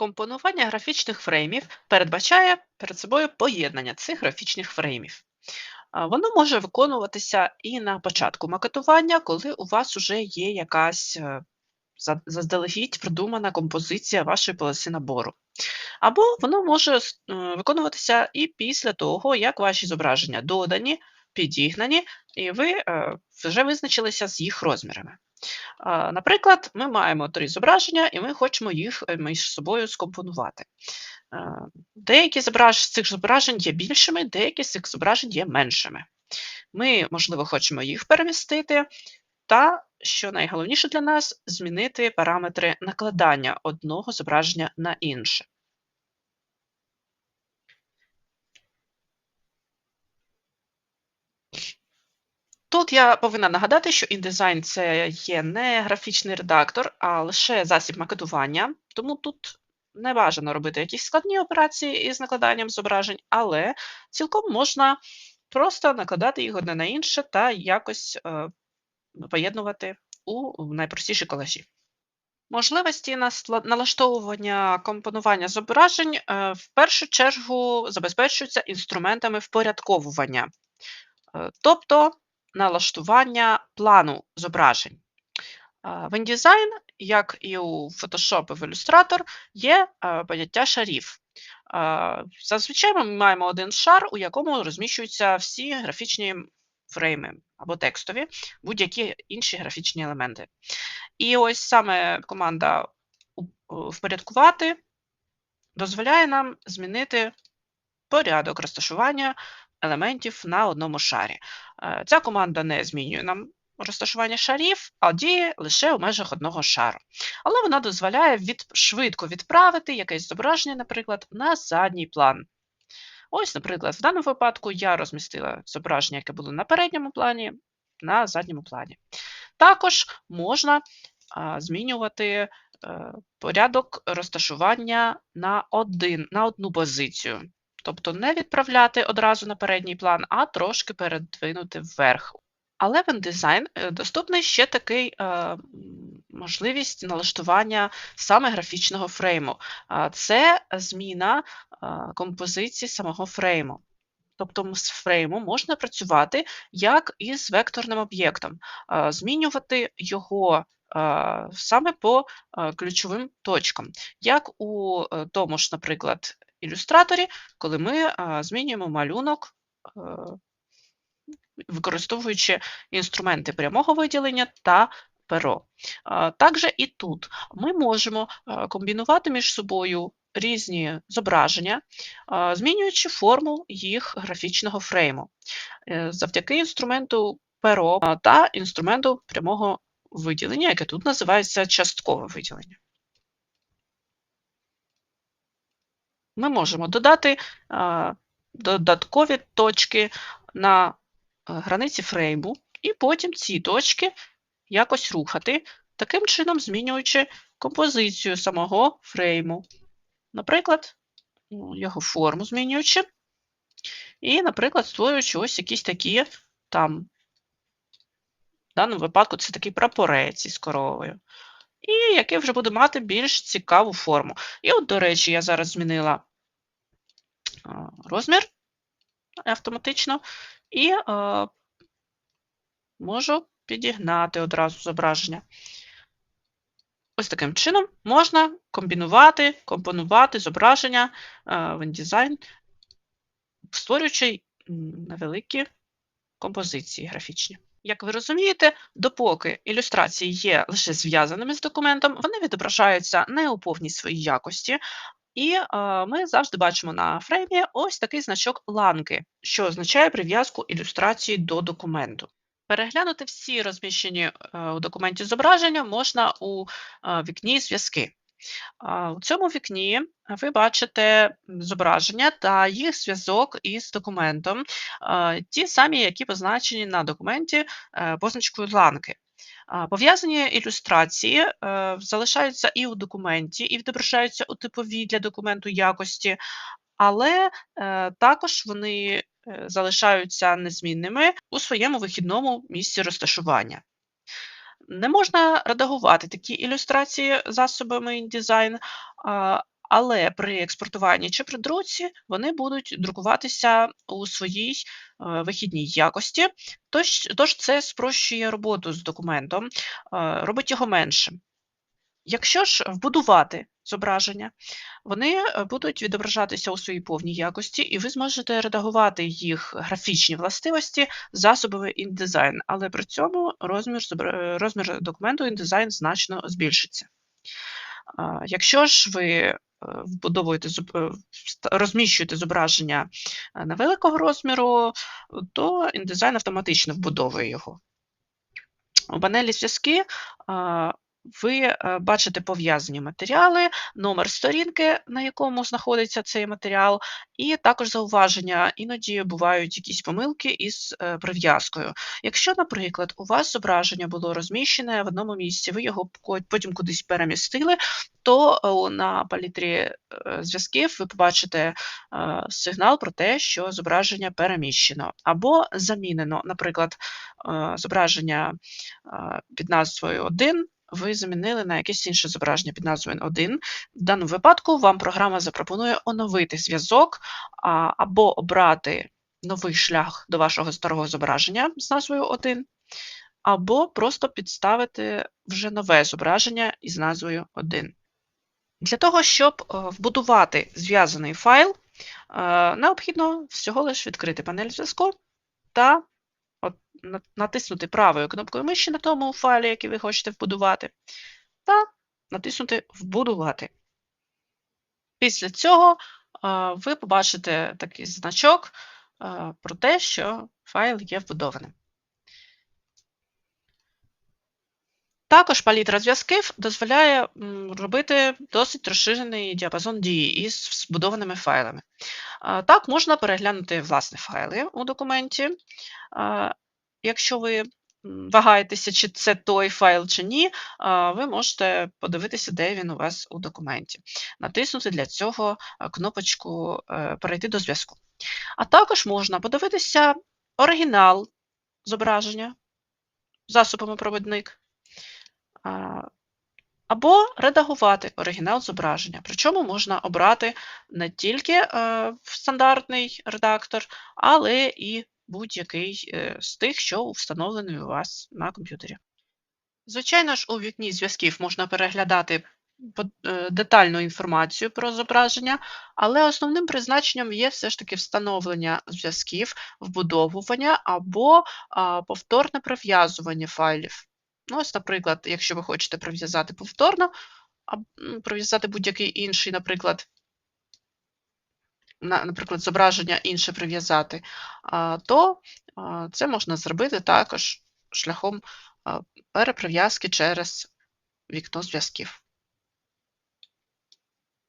Компонування графічних фреймів передбачає перед собою поєднання цих графічних фреймів. Воно може виконуватися і на початку макетування, коли у вас вже є якась е, заздалегідь продумана композиція вашої полоси набору. Або воно може е, виконуватися і після того, як ваші зображення додані, підігнані, і ви е, вже визначилися з їх розмірами. Наприклад, ми маємо три зображення, і ми хочемо їх е, між собою скомпонувати. Деякі з цих зображень є більшими, деякі з цих зображень є меншими. Ми, можливо, хочемо їх перемістити, та, що найголовніше для нас, змінити параметри накладання одного зображення на інше. Тут я повинна нагадати, що InDesign – це є не графічний редактор, а лише засіб макетування, тому тут не бажано робити якісь складні операції із накладанням зображень, але цілком можна просто накладати їх одне на інше та якось е, поєднувати у найпростіші колажі. Можливості налаштовування компонування зображень е, в першу чергу забезпечуються інструментами впорядковування, е, тобто налаштування плану зображень. В InDesign, як і у Photoshop і в Illustrator, є поняття шарів. Зазвичай ми маємо один шар, у якому розміщуються всі графічні фрейми або текстові, будь-які інші графічні елементи. І ось саме команда впорядкувати дозволяє нам змінити порядок розташування елементів на одному шарі. Е, Ця команда не змінює нам розташування шарів, а діє лише у межах одного шару. Але вона дозволяє від, швидко відправити якесь зображення, наприклад, на задній план. Ось, наприклад, в даному випадку я розмістила зображення, яке було на передньому плані, на задньому плані. Також можна а, змінювати е, порядок розташування на, один, на одну позицію. Тобто не відправляти одразу на передній план, а трошки передвинути вверх. Але в InDesign е, доступний ще такий е, можливість налаштування саме графічного фрейму. Це зміна а, композиції самого фрейму. Тобто з фреймом можна працювати як із векторним об'єктом, змінювати його а, саме по ключовим точкам, як у е, тому ж, наприклад, ілюстраторі, коли ми змінюємо малюнок, е, використовуючи інструменти прямого виділення та перо. Також і тут ми можемо комбінувати між собою різні зображення, змінюючи форму їх графічного фрейму е, завдяки інструменту перо та інструменту прямого виділення, яке тут називається часткове виділення. Ми можемо додати додаткові точки на е, границі фрейму, і потім ці точки якось рухати, таким чином змінюючи композицію самого фрейму. Наприклад, ну, його форму змінюючи, і, наприклад, створюючи ось якісь такі там, в даному випадку це такий прапорець із коровою, і який вже буде мати більш цікаву форму. І от, до речі, я зараз змінила розмір автоматично і е, можу підігнати одразу зображення. Ось таким чином можна комбінувати, компонувати зображення в InDesign, створюючи невеликі композиції графічні. Як ви розумієте, допоки ілюстрації є лише зв'язаними з документом, вони відображаються не у повній своїй якості, і е, ми завжди бачимо на фреймі ось такий значок ланки, що означає прив'язку ілюстрації до документу. Переглянути всі розміщені е, у документі зображення можна у е, вікні зв'язки. У цьому вікні ви бачите зображення та їх зв'язок із документом, ті самі, які позначені на документі е, позначкою ланки. Пов'язані ілюстрації е, залишаються і у документі, і відображаються у типовій для документу якості, але е, також вони залишаються незмінними у своєму вихідному місці розташування. Не можна редагувати такі ілюстрації засобами InDesign, але при експортуванні чи при друці вони будуть друкуватися у своїй е, вихідній якості, тож, тож це спрощує роботу з документом, е, робить його меншим. Якщо ж вбудувати зображення, вони е, будуть відображатися у своїй повній якості, і ви зможете редагувати їх графічні властивості засобами InDesign, але при цьому розмір, розмір документу InDesign значно збільшиться. Якщо ж ви е, вбудовуєте е, розміщуєте зображення е, невеликого розміру, то InDesign автоматично вбудовує його. У панелі зв'язки ви е, бачите пов'язані матеріали, номер сторінки, на якому знаходиться цей матеріал, і також зауваження. Іноді бувають якісь помилки із е, прив'язкою. Якщо, наприклад, у вас зображення було розміщене в одному місці, ви його потім кудись перемістили, то е, на палітрі зв'язків ви побачите сигнал про те, що зображення переміщено або замінено. Наприклад, зображення під назвою 1 ви замінили на якесь інше зображення під назвою 1. В даному випадку вам програма запропонує оновити зв'язок або обрати новий шлях до вашого старого зображення з назвою 1, або просто підставити вже нове зображення із назвою 1. Для того, щоб е, вбудувати зв'язаний файл, е, необхідно всього лише відкрити панель зв'язку та натиснути правою кнопкою миші на тому файлі, який ви хочете вбудувати, та натиснути Вбудувати. Після цього ви побачите такий значок про те, що файл є вбудованим. Також палітра зв'язків дозволяє робити досить розширений діапазон дії із збудованими файлами. Так, можна переглянути власні файли у документі. Якщо ви вагаєтеся, чи це той файл чи ні, ви можете подивитися, де він у вас у документі. Натиснути для цього кнопочку е, Перейти до зв'язку. А також можна подивитися оригінал зображення засобами провідник. Або редагувати оригінал зображення. Причому можна обрати не тільки е, стандартний редактор, але і будь-який е, з тих, що встановлений у вас на комп'ютері. Звичайно ж, у вікні зв'язків можна переглядати е, детальну інформацію про зображення, але основним призначенням є все ж таки встановлення зв'язків, вбудовування або повторне прив'язування файлів. Ну, ось, наприклад, якщо ви хочете прив'язати повторно, а, прив'язати будь-який інший, наприклад, на, наприклад, зображення інше прив'язати, то це можна зробити також шляхом переприв'язки через вікно зв'язків.